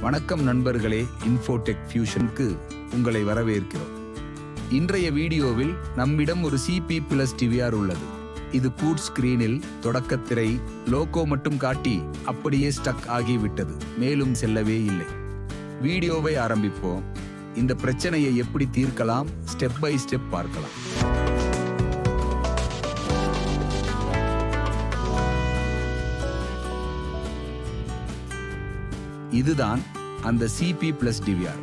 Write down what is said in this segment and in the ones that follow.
வணக்கம் நண்பர்களே இன்ஃபோடெக் ஃபியூஷனுக்கு உங்களை வரவேற்கிறோம். இன்றைய வீடியோவில் நம்மிடம் ஒரு சிபி பிளஸ் டிவிஆர் உள்ளது. இது பூட் ஸ்கிரீனில் தொடக்கத்திரை லோகோ மட்டும் காட்டி அப்படியே ஸ்டக் ஆகிவிட்டது. மேலும் செல்லவே இல்லை. வீடியோவை ஆரம்பிப்போம். இந்த பிரச்சனையை எப்படி தீர்க்கலாம்? ஸ்டெப் பை ஸ்டெப் பார்க்கலாம். இதுதான் அந்த சிபி பிளஸ் டிவிஆர்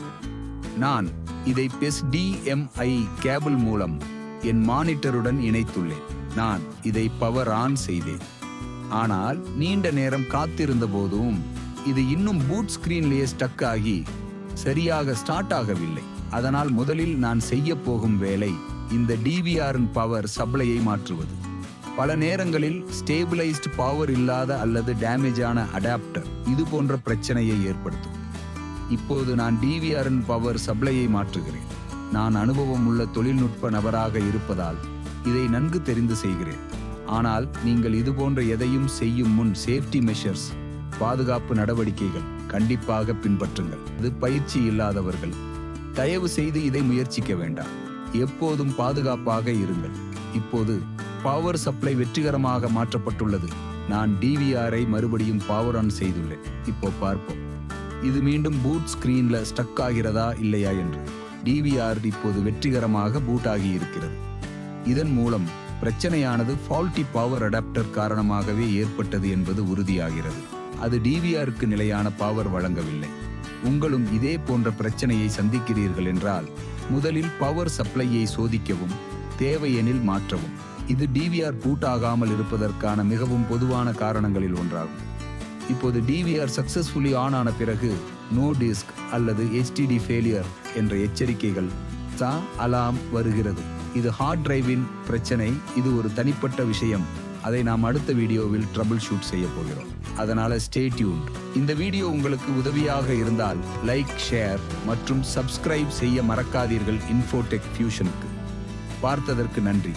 நான் இதை பெஸ் டிஎம்ஐ கேபிள் மூலம் என் மானிட்டருடன் இணைத்துள்ளேன். நான் இதை பவர் ஆன் செய்தேன். ஆனால் நீண்ட நேரம் காத்திருந்த போதும் இது இன்னும் பூட் ஸ்கிரீன்லேயே ஸ்டக் ஆகி சரியாக ஸ்டார்ட் ஆகவில்லை. அதனால் முதலில் நான் செய்ய போகும் வேலை இந்த டிவிஆரின் பவர் சப்ளையை மாற்றுவது. பல நேரங்களில் ஸ்டேபிளைஸ்டு பவர் இல்லாத அல்லது டேமேஜான அடாப்டர் இது போன்ற பிரச்சனையை ஏற்படுத்தும். இப்போது நான் டிவிஆரின் பவர் சப்ளையை மாற்றுகிறேன். நான் அனுபவம் உள்ள தொழில்நுட்ப நபராக இருப்பதால் இதை நன்கு தெரிந்து செய்கிறேன். ஆனால் நீங்கள் இது போன்ற எதையும் செய்யும் முன் சேஃப்டி மெஷர்ஸ் பாதுகாப்பு நடவடிக்கைகள் கண்டிப்பாக பின்பற்றுங்கள். இது பயிற்சி இல்லாதவர்கள். தயவு செய்து இதை முயற்சிக்க வேண்டாம். எப்போதும் பாதுகாப்பாக இருங்கள். இப்போது பவர் சப்ளை வெற்றிகரமாக மாற்றப்பட்டுள்ளது. நான் டிவிஆரை மறுபடியும் பவர் ஆன் செய்துள்ளேன். இப்போ பார்ப்போம். இது மீண்டும் பூட் ஸ்கிரீன்ல ஸ்டக் ஆகிறதா இல்லையா என்று. டிவிஆர் இப்போது வெற்றிகரமாக பூட் ஆகி இருக்கிறது. இதன் மூலம் பிரச்சனையானது ஃபால்ட்டி பவர் அடாப்டர் காரணமாகவே ஏற்பட்டது என்பது உறுதியாகிறது. அது டிவிஆருக்கு நிலையான பவர் வழங்கவில்லை. உங்களும் இதே போன்ற பிரச்சனையை சந்திக்கிறீர்கள் என்றால் முதலில் பவர் சப்ளையை சோதிக்கவும் தேவையெனில் மாற்றவும். இது டிவிஆர் பூட்டாகாமல் இருப்பதற்கான மிகவும் பொதுவான காரணங்களில் ஒன்றாகும். இப்போது டிவிஆர் சக்சஸ்ஃபுல்லி ஆன் ஆன பிறகு நோ டிஸ்க் அல்லது எச்டிடி ஃபெயிலியர் என்ற எச்சரிக்கைகள் சா அலாம் வருகிறது. இது ஹார்ட் டிரைவின் பிரச்சனை இது ஒரு தனிப்பட்ட விஷயம். அதை நாம் அடுத்த வீடியோவில் ட்ரபிள் ஷூட் செய்ய போகிறோம். அதனால ஸ்டே டியூன்ட் இந்த வீடியோ உங்களுக்கு உதவியாக இருந்தால் லைக் ஷேர் மற்றும் சப்ஸ்கிரைப் செய்ய மறக்காதீர்கள் இன்ஃபோடெக் ஃபியூஷனுக்கு பார்த்ததற்கு நன்றி.